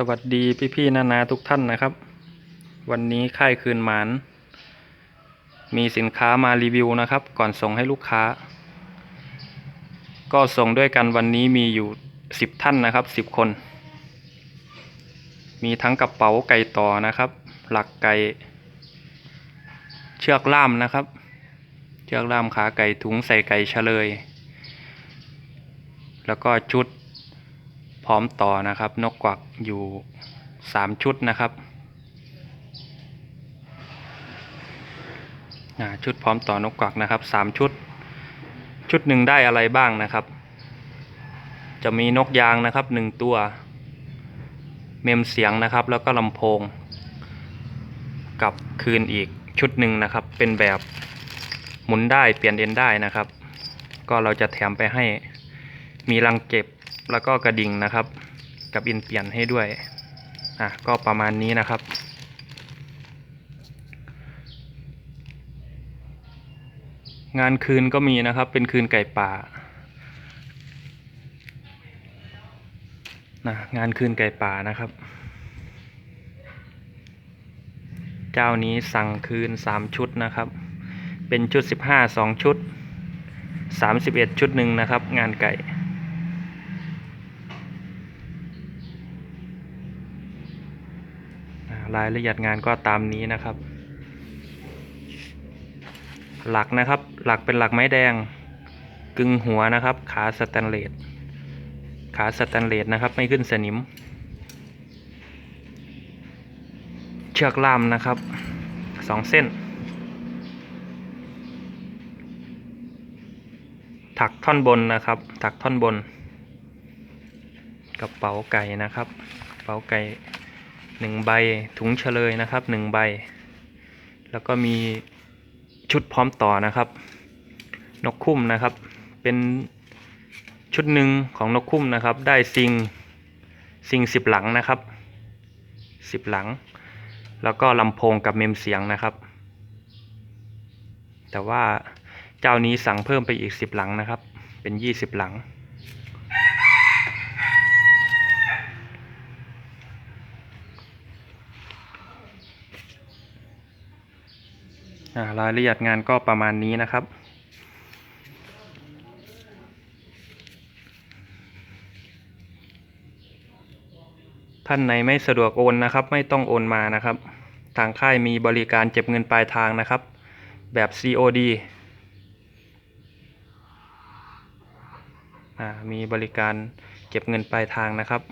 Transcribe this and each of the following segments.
สวัสดีพี่ๆนานาทุกท่านนะครับ วันนี้ค่ายคืนหมาน มีสินค้ามารีวิวนะครับ ก่อนส่งให้ลูกค้า ก็ส่งด้วยกันวันนี้มีอยู่สิบท่านนะครับสิบคน มีทั้งกระเป๋าไก่ต่อนะครับ หลักไก่ เชือกล่ามนะครับ เชือกล่ามขาไก่ถุงใส่ไก่เฉลย แล้วก็ชุด พร้อมต่อนะครับ นกกวักอยู่สามชุดนะครับชุดพร้อมต่อนกกวักนะครับสามชุด ชุดหนึ่งได้อะไรบ้างนะครับ จะมีนกยางนะครับหนึ่งตัว เมมเสียงนะครับ แล้วก็ลำโพง กับคืนอีกชุดหนึ่งนะครับ เป็นแบบหมุนได้เปลี่ยนเอ็นได้นะครับ ก็เราจะแถมไปให้มีรังเก็บ แล้วก็กระดิ่งนะครับ กับอินเปลี่ยนให้ด้วยอะก็ประมาณนี้นะครับ งานคืนก็มีนะครับ เป็นคืนไก่ป่านะงานคืนไก่ป่านะครับ เจ้านี้สั่งคืนสามชุดนะครับ เป็นชุดสิบห้าสองชุดสามสิบเอ็ดชุดหนึ่งนะครับ งานไก่ อ่า รายละเอียดงานก็ตามนี้นะครับ หลักนะครับ หลักเป็นหลักไม้แดง กึ่งหัวนะครับ ขาสแตนเลส ขาสแตนเลสนะครับ ไม่ขึ้นสนิม เชือกล่ามนะครับสองเส้น ถักท่อนบนนะครับ ถักท่อนบนกระเป๋าไก่นะครับกระเป๋าไก่ หนึ่งใบถุงเฉลยนะครับหนึ่งใบ แล้วก็มีชุดพร้อมต่อนะครับ นกคุ้มนะครับ เป็นชุดหนึ่งของนกคุ้มนะครับ ได้ซิงซิงสิบหลังนะครับสิบหลัง แล้วก็ลำโพงกับเมมเสียงนะครับ แต่ว่าเจ้านี้สั่งเพิ่มไปอีกสิบหลังนะครับ เป็นยี่สิบหลัง อ่า รายละเอียดงานก็ประมาณนี้นะครับ ท่านไหนไม่สะดวกโอนนะครับ ไม่ต้องโอนมานะครับ ทางค่ายมีบริการเก็บเงินปลายทางนะครับ แบบ COD มีบริการเก็บเงินปลายทางนะครับ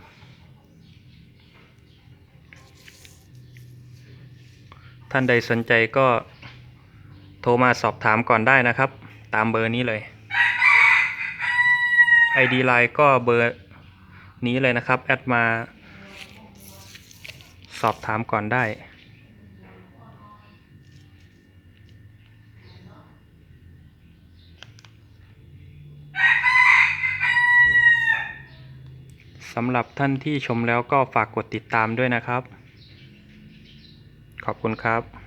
ท่านใดสนใจก็ โทรมาสอบถามก่อนได้นะครับ ตามเบอร์นี้เลย ID Line ก็เบอร์นี้เลยนะครับ แอดมา สอบถามก่อนได้สำหรับท่านที่ชมแล้วก็ฝากกดติดตามด้วยนะครับ ขอบคุณครับ